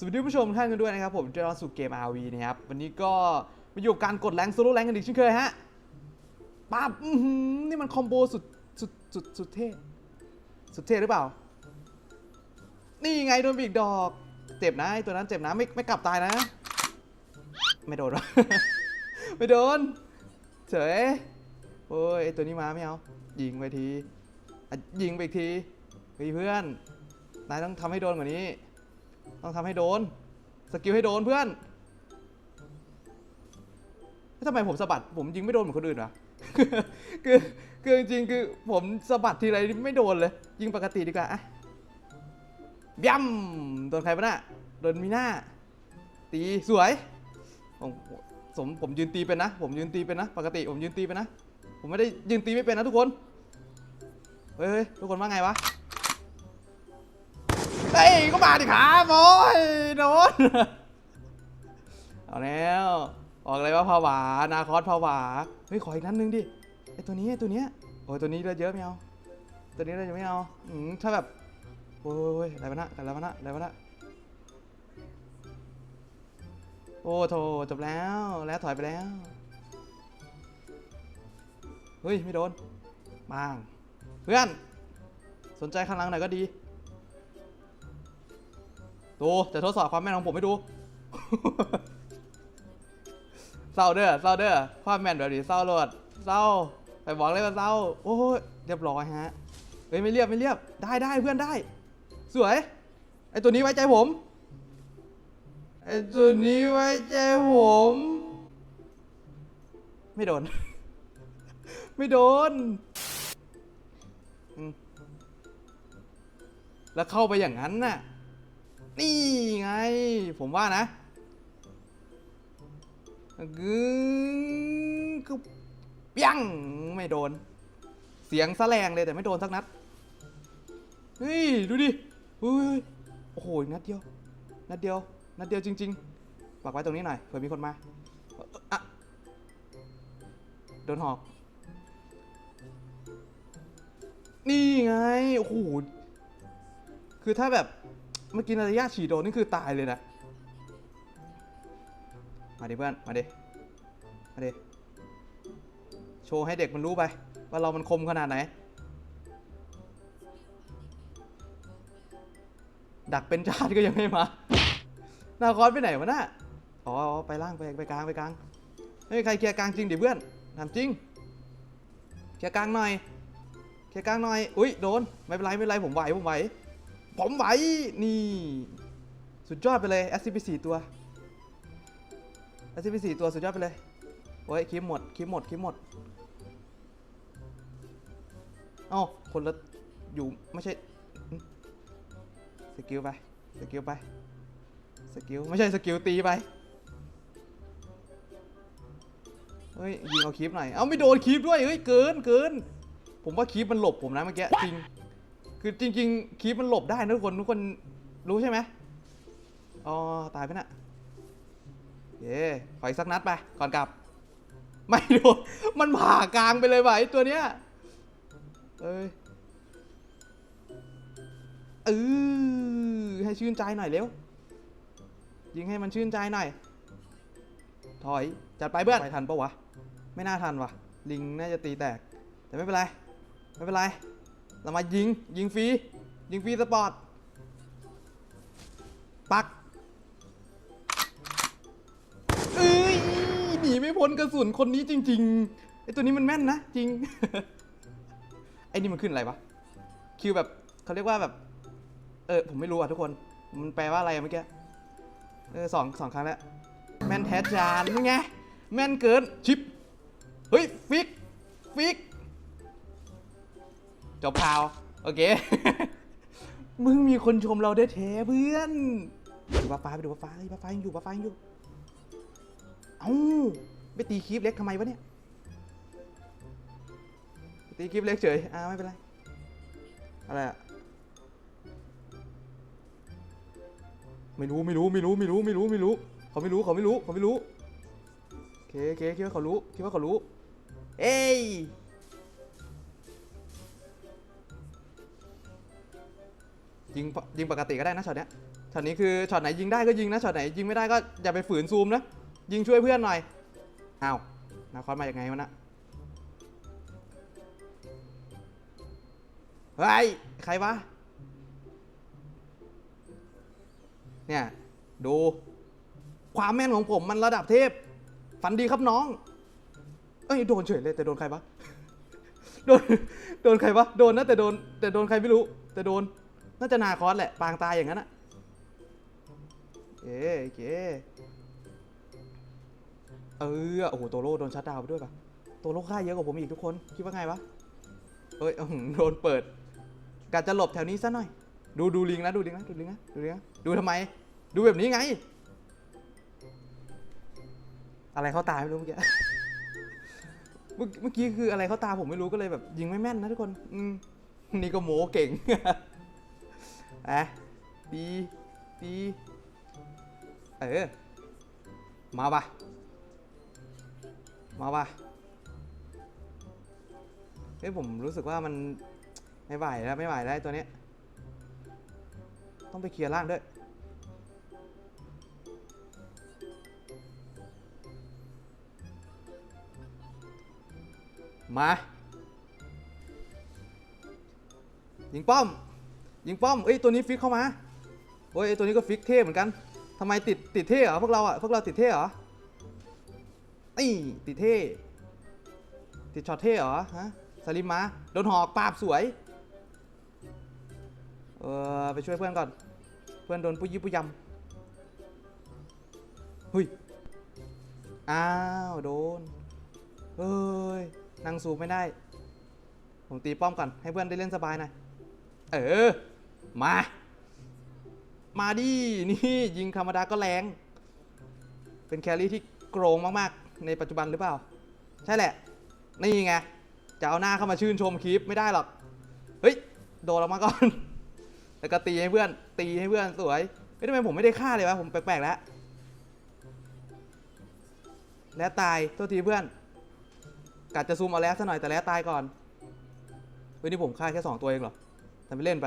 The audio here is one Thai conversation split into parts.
สวัสดีผู้ชมท่านกันด้วยนะครับผมเจอราสู่เกม RV นะครับวันนี้ก็มาอยู่กับการกดแรงโซโล่แรงกันอีกเช่นเคยฮะปั๊บนี่มันคอมโบสุดสุดสุดสุดเท่สุดเท่หรือเปล่า นี่ไงโดนอีกดอกเจ็บนะไอตัวนั้นเจ็บนะไม่ไม่กลับตายนะ ไม่โดนหรอไม่โดนเฉยโอ้ยไอตัวนี้มาไม่เอายิงไปทียิงไปอีกทีเฮ้ยเพื่อนนายต้องทำให้โดนกว่านี้ ต้องทำให้โดน สกิลให้โดนเพื่อนแล้วทำไมผมสะบัด ผมยิงไม่โดนเหมือนคนอื่นวะคือ คือจริงๆคือผมสะบัดทีไรไม่โดนเลย ยิงปกติดีกว่าอะย่ำโดนใครปะน่ะโดนมีหน้า ตีสวยผมสมผมยืนตีเป็นนะ ผมยืนตีเป็นนะ ปกติผมยืนตีเป็นนะ ผมไม่ได้ยืนตีไม่เป็นนะทุกคน เฮ้ยทุกคนว่าไงวะ เฮ้ยก็มาดิครับโอ้ยโดนเอาแล้วออกอะไรว่าผวานาคอสผวาเฮ้ยขออีกนัดนึงดิไอตัวนี้ไอตัวเนี้ยโอ้ยตัวนี้เลือดเยอะไม่เอาตัวนี้เลือดเยอะไม่เอาอืมถ้าแบบโอ้ยอะไรวะนะอะไรวะนะอะไรวะนะโอ้โถจบแล้วแล้วถอยไปแล้วเฮ้ยไม่โดนบางเพื่อนสนใจข้างหลังหน่อยก็ดี ดูจะทดสอบความแม่นของผมให้ดูเศร้าเด้อเศร้าเด้อความแม่นแบบนี้เศร้าโลดเศร้าไปบอกเลยว่าเศร้าโอ้ยเรียบร้อยฮะเฮ้ยไม่เรียบไม่เรียบได้ได้เพื่อนได้ สวยไอตัวนี้ไว้ใจผมไอตัวนี้ไว้ใจผม ไม่โดน ไม่โดน แล้วเข้าไปอย่างนั้นน่ะ นี่ไง ผมว่านะกึ้งคือเปี้ยงไม่โดน เสียงแสลงเลยแต่ไม่โดนสักนัด เฮ้ย ดูดิเฮ้ยโอ้โหนัดเดียว นัดเดียว นัดเดียวจริงๆปักไว้ตรงนี้หน่อยเผื่อมีคนมาอะโดนหอก นี่ไง โอ้โห คือถ้าแบบ เมื่อกี้นาฬิยาฉีดโดนนี่คือตายเลยนะ มาดิเพื่อน มาดิ มาดิ โชว์ให้เด็กมันรู้ไป ว่าเรามันคมขนาดไหน ดักเป็นชาติก็ยังไม่มา นาคอสไปไหนวะน่ะอ๋อ ไปล่างไปไปกลางไปกลางเฮ้ยใครเคลียร์กลางจริงดิเพื่อนถามจริง เคลียร์กลางหน่อย เคลียร์กลางหน่อย อุ้ยโดน ไม่เป็นไรไม่เป็นไรผมไหวผมไหว ผมไหว นี่ สุดยอดไปเลยแอสซิไปสี่ตัวแอสซิไปสี่ตัวสุดยอดไปเลย โอ้ยคลิปหมดคลิปหมดคลิปหมด เอ้าคนละอยู่ไม่ใช่สกิลไปสกิลไปสกิลไม่ใช่สกิลตีไปเฮ้ยยิงเอาคลิปหน่อย เอ้าไม่โดนคลิปด้วย เฮ้ยเกินเกิน ผมว่าคลิปมันหลบผมนะเมื่อกี้จริง คือจริง ๆคลิปมันหลบได้นะทุกคนทุกคนรู้ใช่ไหมอ๋อตายไปน่ะเย่ขออีกสักนัดไปก่อนกลับ ไม่โดนมันผ่ากลางไปเลยว่ะไอตัวเนี้ยเอ้ยเออให้ชื่นใจหน่อยเร็วยิงให้มันชื่นใจหน่อย ถอย จัดไปเพื่อนไปทันปะวะ ไม่น่าทันวะลิงน่าจะตีแตก แต่ไม่เป็นไร ไม่เป็นไร เรามายิง ยิงฟรี ยิงฟรีสปอร์ต ปักเอ้ยหนีไม่พ้นกระสุนคนนี้จริงๆ ไอตัวนี้มันแม่นนะ จริง ไอนี่มันขึ้นอะไรวะ คิวแบบเขาเรียกว่าแบบ เออ ผมไม่รู้อะทุกคน มันแปลว่าอะไรเมื่อกี้ เออสองสองครั้งแล้ว แม่นแท้จานนี่ไง แม่นเกิน ชิป เฮ้ย ฟิก ฟิก จบข่าว โอเค มึงมีคนชมเราได้แท้เพื่อนดูป้าฟ้าไปดูป้าฟ้าเฮ้ยป้าฟ้ายังอยู่ป้าฟ้ายังอยู่ เอ้าไปตีคลิปเล็กทำไมวะเนี่ย ตีคลิปเล็กเฉย อ่าไม่เป็นไร อะไรอะไม่รู้ไม่รู้ไม่รู้ไม่รู้ไม่รู้ไม่รู้เขาไม่รู้เขาไม่รู้เขาไม่รู้โอเคโอเคคิดว่าเขารู้คิดว่าเขารู้ เอ้ย ยิงปยิงปกติก็ได้นะช็อตเนี้ยช็อตนี้คือช็อตไหนยิงได้ก็ยิงนะช็อตไหนยิงไม่ได้ก็อย่าไปฝืนซูมนะยิงช่วยเพื่อนหน่อยอ้าวนาคอสมาจากไงวะนะเฮ้ยใครวะเนี่ยดูความแม่นของผมมันระดับเทพ ฝันดีครับน้อง เอ้ยโดนเฉยเลยแต่โดนใครวะ โดนโดนใครวะ โดนนะแต่โดนแต่โดนใครไม่รู้ แต่โดน น่าจะนาคอสแหละปางตายอย่างนั้นอะเอ๊ะเก๋เออโอ้โหโตโร่โดนชัดดาวไปด้วยปะโตโร่ฆ่าเยอะกว่าผมอีกทุกคนคิดว่าไงวะเอ้ยอื้อหือโดนเปิดกะจะหลบแถวนี้ซะหน่อย ดูดูลิงนะดูลิงนะดูลิงนะดูลิงนะดูทำไม ดูแบบนี้ไง อะไรเข้าตาไม่รู้เมื่อกี้เมื่อกี้คืออะไรเข้าตาผมไม่รู้ก็เลยแบบยิงไม่แม่นนะทุกคน อืมนี่ก็โมเก่ง อะดีดีเออ มาปะมาปะเฮ้ยผมรู้สึกว่ามันไม่ไหวแล้วไม่ไหวแล้วไอ้ตัวเนี้ย ต้องไปเคลียร์ล่างด้วย มา ยิงป้อม ยิงป้อมเอ้ยตัวนี้ฟิกเข้ามาโอ้ยตัวนี้ก็ฟิกเท่เหมือนกันทำไมติดติดเท่เหรอพวกเราอะพวกเราติดเท่เหรอนี่ติดเท่ติดช็อตเท่เหรอฮะสลิมมาโดนหอกปราบสวยเออไปช่วยเพื่อนก่อน เพื่อนโดนปุยยิปุยยำหุยอ้าวโดนเฮ้ยนั่งซูมไม่ได้ ผมตีป้อมก่อนให้เพื่อนได้เล่นสบายหน่อยเออ มา มาดิ นี่ยิงธรรมดาก็แรง เป็นแครี่ที่โกรงมากๆ ในปัจจุบันหรือเปล่า ใช่แหละ นี่ไง จะเอาหน้าเข้ามาชื่นชมคลิปไม่ได้หรอก เฮ้ย โดนออกมาก่อน แล้วก็ตีให้เพื่อน ตีให้เพื่อนสวยเฮ้ยทำไมผมไม่ได้ฆ่าเลยวะ ผมแปลกๆแล้ว แล้วตายโทษทีเพื่อนกะจะซูมเอาแล้วซะหน่อยแต่แล้วตายก่อนเฮ้ยนี่ผมฆ่าแค่สองตัวเองเหรอแต่ไม่เล่นไป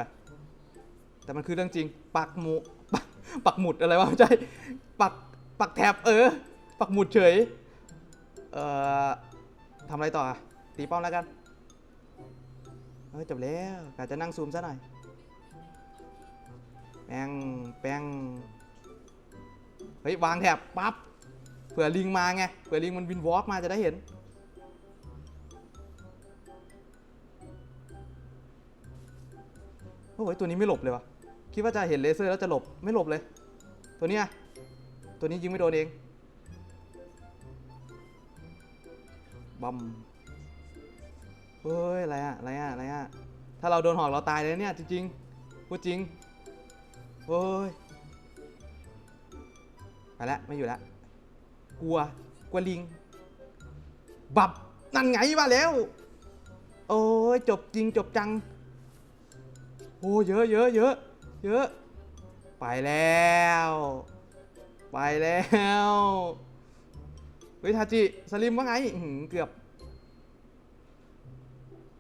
แต่มันคือเรื่องจริง ปักหมูปักปักหมุดอะไรวะไม่ใช่ ปัก ปักแท็บเออ ปักหมุดเฉย เอ่อทำอะไรต่ออะตีป้อมแล้วกันเฮ้ยจบแล้วกะจะนั่งซูมซะหน่อย แปงแปงเฮ้ย วางแถบปั๊บ เผื่อลิงมาไง เผื่อลิงมันวินวอล์กมาจะได้เห็นโอ้ยตัวนี้ไม่หลบเลยวะ คิดว่าจะเห็นเลเซอร์แล้วจะหลบไม่หลบเลย ตัวเนี้ยตัวนี้ยิงไม่โดนเองบัมเฮ้ยอะไรอะอะไรอะอะไรอะถ้าเราโดนหอกเราตายเลยเนี่ยจริงๆพูดจริงเฮ้ยไปแล้วไม่อยู่แล้วกลัวกลัวลิง บับนั่นไงมาแล้ว โอ้ยจบจริงจบจัง โอ้เยอะเยอะเยอะ เยอะ ไปแล้ว ไปแล้วเฮ้ยทาจิสลิมว่าไงเกือบ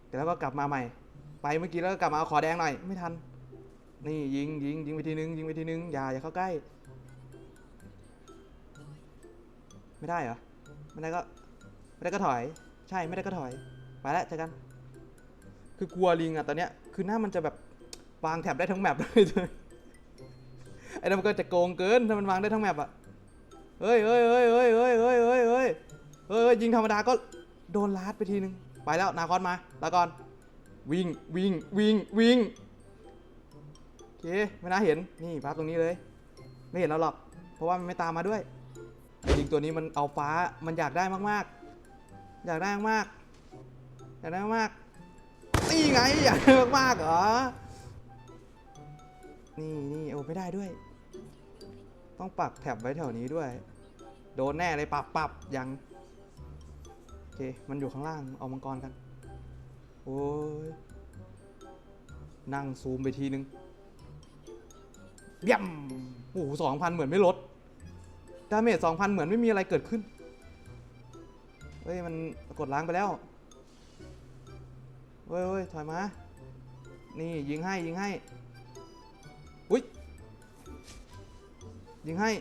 แต่แล้วก็กลับมาใหม่ ไปเมื่อกี้แล้วก็กลับมาเอาขอแดงหน่อย ไม่ทัน นี่ยิงยิงยิงไปทีนึงยิงไปทีนึงอย่าอย่าเข้าใกล้ ไม่ได้เหรอ ไม่ได้ก็ ไม่ได้ก็ถอย ใช่ไม่ได้ก็ถอย ไปแล้วเจอกัน คือกลัวลิงอะตอนเนี้ย คือหน้ามันจะแบบ วางแถบได้ทั้งแมปเลยไอ้นั่นมันก็จะโกงเกินถ้ามันวางได้ทั้งแมปอะเฮ้ยเฮ้ยเฮ้ยเฮ้ยเฮ้ยเฮ้ยเฮ้ยเฮ้ยเฮ้ยยิงธรรมดาก็โดนลาดไปทีนึง ไปแล้วนาคอนมาลาก่อนวิ่งวิ่งวิ่งวิ่งโอเคไม่น่าเห็นนี่ภาพตรงนี้เลย ไม่เห็นเราหรอก เพราะว่ามันไม่ตามมาด้วยไอ้ลิงตัวนี้มันเอาฟ้ามันอยากได้มากๆ อยากได้มากอยากได้มากนี่ไงอยากได้มากๆเหรอ นี่นี่โอ้ไม่ได้ด้วย ต้องปักแถบไว้แถวนี้ด้วย โดนแน่เลยปับปับยัง โอเค มันอยู่ข้างล่าง เอามังกรกัน โอ้ย นั่งซูมไปทีนึงย่ำโอ้โหสองพันเหมือนไม่ลด ดาเมจสองพันเหมือนไม่มีอะไรเกิดขึ้น เฮ้ย มันกดล้างไปแล้ว เฮ้ยเฮ้ยถอยมา นี่ยิงให้ยิงให้ อุ้ยยิงให้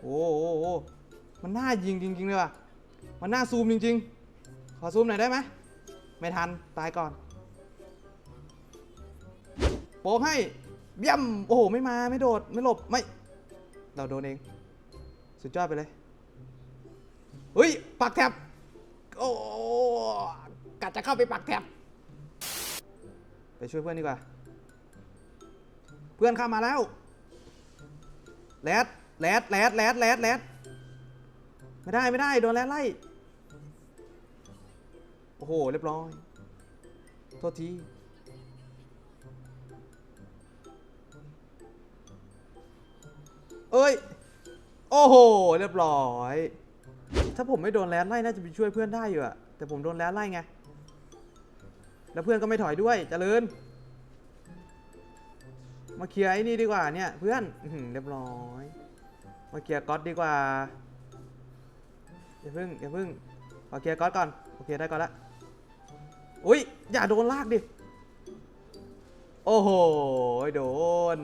โอ้โหมันน่ายิงจริงๆเลยว่ะ มันน่าซูมจริง ๆ ขอซูมหน่อยได้ไหม ไม่ทัน ตายก่อน โป๊กให้เยี่ยมโอ้โห ไม่มา ไม่โดด ไม่หลบ ไม่ เราโดนเอง สุดยอดไปเลยเฮ้ย ปักแท็บโอ้กัดจะเข้าไปปักแท็บ ไปช่วยเพื่อนดีกว่า เพื่อนเข้ามาแล้วแรดแรดแรดแรดแรดแรดไม่ได้ไม่ได้โดนแรดไล่โอ้โหเรียบร้อยโทษทีเอ้ย โอ้โห เรียบร้อย ถ้าผมไม่โดนแรดไล่น่าจะไปช่วยเพื่อนได้อยู่อะแต่ผมโดนแรดไล่ไง แล้วเพื่อนก็ไม่ถอยด้วยจเจริญ มาเคลียร์ไอ้นี่ดีกว่าเนี่ย เพื่อนอืเรียบร้อย มาเคลียร์ก๊อตดีกว่า อย่าพึ่งอย่าพึ่งขอเคลียร์ก๊อตก่อน โอเคได้ก๊อตละ อุ้ยอย่าโดนลากดิ โอ้โห โดน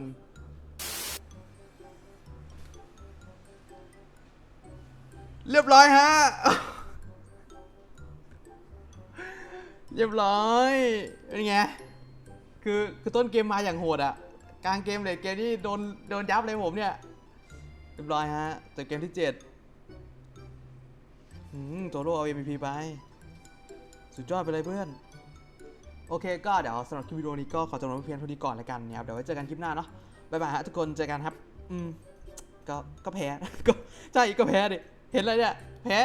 เรียบร้อยฮะ เรียบร้อยเป็นไง คือคือต้นเกมมาอย่างโหดอะกลางเกมเลยเกมนี่โดนโดนยับเลยผมเนี่ย เรียบร้อยฮะแต่เกมที่7อืมตัวโลเอา MVP ไป สุดยอดไปเลยเพื่อน โอเคก็เดี๋ยวสำหรับคลิปวิดีโอนี้ก็ขอจบลงเพียงเท่านี้ก่อนแล้วกันนะครับ เดี๋ยวไว้เจอกันคลิปหน้าเนาะบ๊ายบายฮะทุกคนเจอกันครับ อืม ก็ก็แพ้ ก็ใช่ก็แพ้ดิ เห็นอะไรเนี่ย แพ้